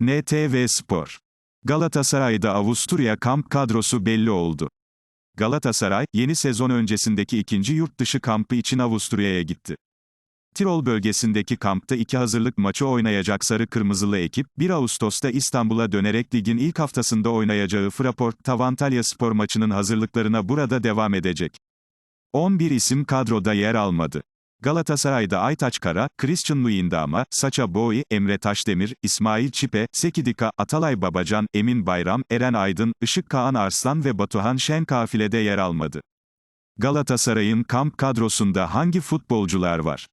NTV Spor. Galatasaray'da Avusturya kamp kadrosu belli oldu. Galatasaray, yeni sezon öncesindeki ikinci yurt dışı kampı için Avusturya'ya gitti. Tirol bölgesindeki kampta iki hazırlık maçı oynayacak sarı kırmızılı ekip, 1 Ağustos'ta İstanbul'a dönerek ligin ilk haftasında oynayacağı Fraport Tavantalya spor maçının hazırlıklarına burada devam edecek. 11 isim kadroda yer almadı. Galatasaray'da Aytaç Kara, Christian Luyendama, Saça Boy, Emre Taşdemir, İsmail Çipe, Sekidika, Atalay Babacan, Emin Bayram, Eren Aydın, Işık Kaan Arslan ve Batuhan Şen kafilede yer almadı. Galatasaray'ın kamp kadrosunda hangi futbolcular var?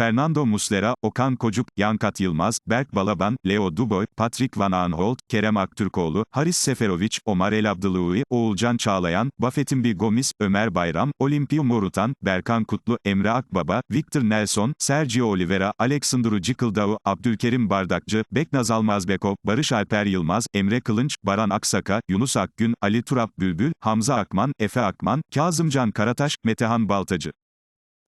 Fernando Muslera, Okan Kocuk, Yankat Yılmaz, Berk Balaban, Leo Duboy, Patrick Van Aanholt, Kerem Aktürkoğlu, Haris Seferovic, Omar El Abdülui, Oğulcan Çağlayan, Buffett'in Gomis, Ömer Bayram, Olimpio Morutan, Berkan Kutlu, Emre Akbaba, Victor Nelson, Sergio Oliveira, Aleksandru Cikıldao, Abdülkerim Bardakçı, Beknaz Almazbekov, Barış Alper Yılmaz, Emre Kılınç, Baran Aksaka, Yunus Akgün, Ali Turap Bülbül, Hamza Akman, Efe Akman, Kazımcan Karataş, Metehan Baltacı.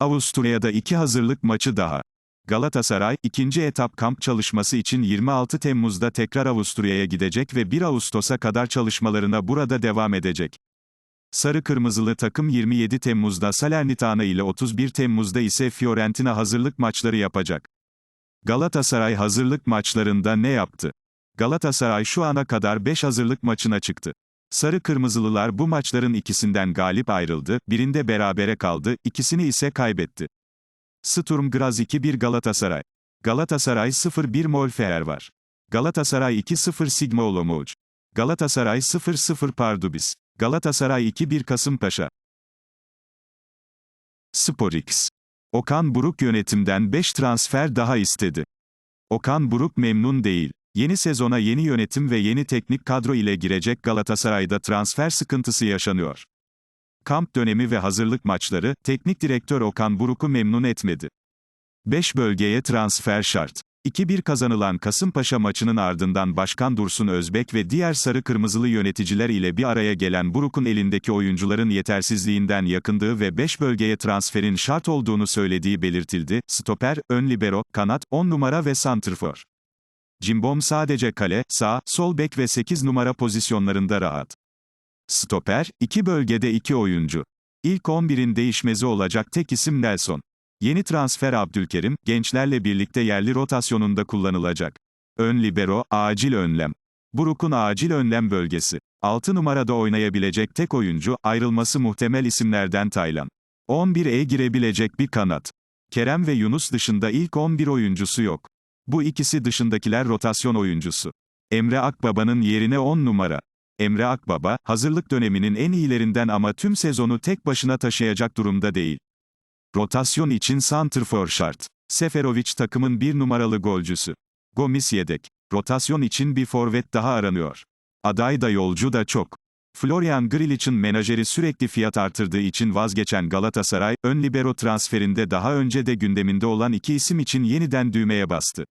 Avusturya'da iki hazırlık maçı daha. Galatasaray, ikinci etap kamp çalışması için 26 Temmuz'da tekrar Avusturya'ya gidecek ve 1 Ağustos'a kadar çalışmalarına burada devam edecek. Sarı Kırmızılı takım 27 Temmuz'da Salernitana ile 31 Temmuz'da ise Fiorentina hazırlık maçları yapacak. Galatasaray hazırlık maçlarında ne yaptı? Galatasaray şu ana kadar 5 hazırlık maçına çıktı. Sarı Kırmızılılar bu maçların ikisinden galip ayrıldı, birinde berabere kaldı, ikisini ise kaybetti. Sturm Graz 2-1 Galatasaray. Galatasaray 0-1 Molfer var. Galatasaray 2-0 Sigma Olomouc. Galatasaray 0-0 Pardubis. Galatasaray 2-1 Kasımpaşa. Sporix. Okan Buruk yönetimden 5 transfer daha istedi. Okan Buruk memnun değil. Yeni sezona yeni yönetim ve yeni teknik kadro ile girecek Galatasaray'da transfer sıkıntısı yaşanıyor. Kamp dönemi ve hazırlık maçları, teknik direktör Okan Buruk'u memnun etmedi. 5 bölgeye transfer şart. 2-1 kazanılan Kasımpaşa maçının ardından Başkan Dursun Özbek ve diğer sarı kırmızılı yöneticiler ile bir araya gelen Buruk'un elindeki oyuncuların yetersizliğinden yakındığı ve 5 bölgeye transferin şart olduğunu söylediği belirtildi. Stoper, ön libero, kanat, 10 numara ve santrfor. Cimbom sadece kale, sağ, sol bek ve 8 numara pozisyonlarında rahat. Stoper, iki bölgede iki oyuncu. İlk 11'in değişmezi olacak tek isim Nelson. Yeni transfer Abdülkerim, gençlerle birlikte yerli rotasyonunda kullanılacak. Ön libero, acil önlem. Buruk'un acil önlem bölgesi. 6 numarada oynayabilecek tek oyuncu, ayrılması muhtemel isimlerden Taylan. 11'e girebilecek bir kanat. Kerem ve Yunus dışında ilk 11 oyuncusu yok. Bu ikisi dışındakiler rotasyon oyuncusu. Emre Akbaba'nın yerine 10 numara. Emre Akbaba, hazırlık döneminin en iyilerinden ama tüm sezonu tek başına taşıyacak durumda değil. Rotasyon için santrfor şart. Seferovic takımın bir numaralı golcüsü. Gomis yedek. Rotasyon için bir forvet daha aranıyor. Aday da yolcu da çok. Florian Grilic'in menajeri sürekli fiyat artırdığı için vazgeçen Galatasaray, ön libero transferinde daha önce de gündeminde olan iki isim için yeniden düğmeye bastı.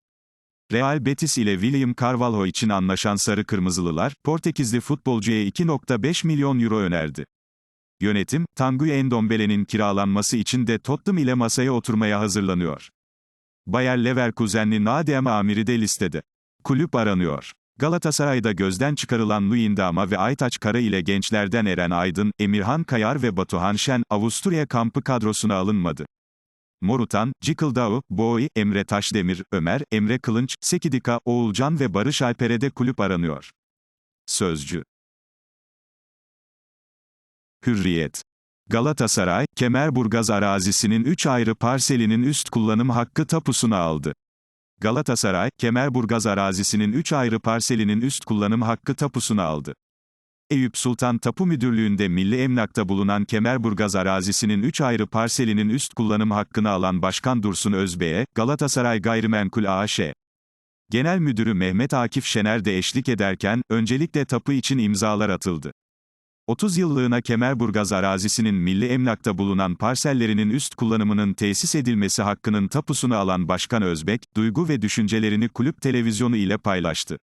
Real Betis ile William Carvalho için anlaşan Sarı Kırmızılılar, Portekizli futbolcuya 2.5 milyon euro önerdi. Yönetim, Tanguy Endombele'nin kiralanması için de Tottenham ile masaya oturmaya hazırlanıyor. Bayer Leverkusenli Nadem Amiri de listede. Kulüp aranıyor. Galatasaray'da gözden çıkarılan Luyendama ve Aytaç Kara ile gençlerden Eren Aydın, Emirhan Kayar ve Batuhan Şen, Avusturya kampı kadrosuna alınmadı. Morutan, Cikıldao, Boy, Emre Taşdemir, Ömer, Emre Kılınç, Sekidika, Oğulcan ve Barış Alper'e kulüp aranıyor. Sözcü. Hürriyet. Galatasaray, Kemerburgaz arazisinin 3 ayrı parselinin üst kullanım hakkı tapusuna aldı. Galatasaray, Kemerburgaz arazisinin 3 ayrı parselinin üst kullanım hakkı tapusuna aldı. Eyüp Sultan Tapu Müdürlüğü'nde Milli Emlak'ta bulunan Kemerburgaz arazisinin 3 ayrı parselinin üst kullanım hakkını alan Başkan Dursun Özbey'e, Galatasaray Gayrimenkul AŞ. Genel Müdürü Mehmet Akif Şener de eşlik ederken, öncelikle tapu için imzalar atıldı. 30 yıllığına Kemerburgaz arazisinin Milli Emlak'ta bulunan parsellerinin üst kullanımının tesis edilmesi hakkının tapusunu alan Başkan Özbek, duygu ve düşüncelerini kulüp televizyonu ile paylaştı.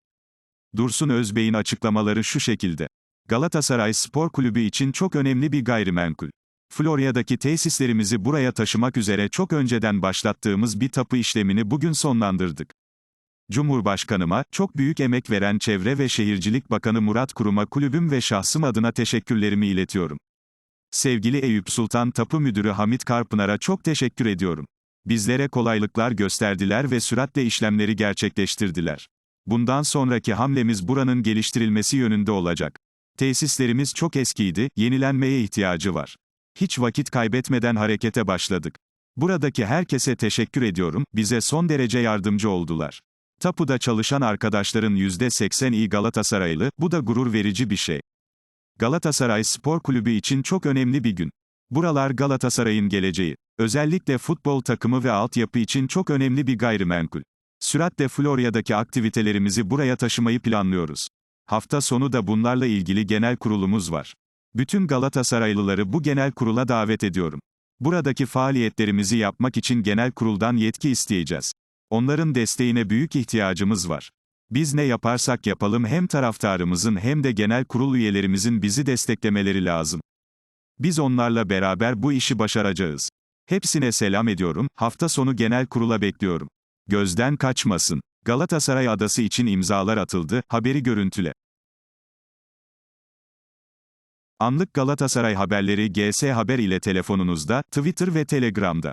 Dursun Özbey'in açıklamaları şu şekilde. Galatasaray Spor Kulübü için çok önemli bir gayrimenkul. Florya'daki tesislerimizi buraya taşımak üzere çok önceden başlattığımız bir tapu işlemini bugün sonlandırdık. Cumhurbaşkanıma, çok büyük emek veren Çevre ve Şehircilik Bakanı Murat Kurum'a kulübüm ve şahsım adına teşekkürlerimi iletiyorum. Sevgili Eyüp Sultan Tapu Müdürü Hamit Karpınar'a çok teşekkür ediyorum. Bizlere kolaylıklar gösterdiler ve süratle işlemleri gerçekleştirdiler. Bundan sonraki hamlemiz buranın geliştirilmesi yönünde olacak. Tesislerimiz çok eskiydi, yenilenmeye ihtiyacı var. Hiç vakit kaybetmeden harekete başladık. Buradaki herkese teşekkür ediyorum, bize son derece yardımcı oldular. Tapuda çalışan arkadaşların %80'i Galatasaraylı, bu da gurur verici bir şey. Galatasaray Spor Kulübü için çok önemli bir gün. Buralar Galatasaray'ın geleceği. Özellikle futbol takımı ve altyapı için çok önemli bir gayrimenkul. Süratle Florya'daki aktivitelerimizi buraya taşımayı planlıyoruz. Hafta sonu da bunlarla ilgili genel kurulumuz var. Bütün Galatasaraylıları bu genel kurula davet ediyorum. Buradaki faaliyetlerimizi yapmak için genel kuruldan yetki isteyeceğiz. Onların desteğine büyük ihtiyacımız var. Biz ne yaparsak yapalım hem taraftarımızın hem de genel kurul üyelerimizin bizi desteklemeleri lazım. Biz onlarla beraber bu işi başaracağız. Hepsine selam ediyorum, hafta sonu genel kurula bekliyorum. Gözden kaçmasın. Galatasaray adası için imzalar atıldı, haberi görüntüle. Anlık Galatasaray haberleri GS Haber ile telefonunuzda, Twitter ve Telegram'da.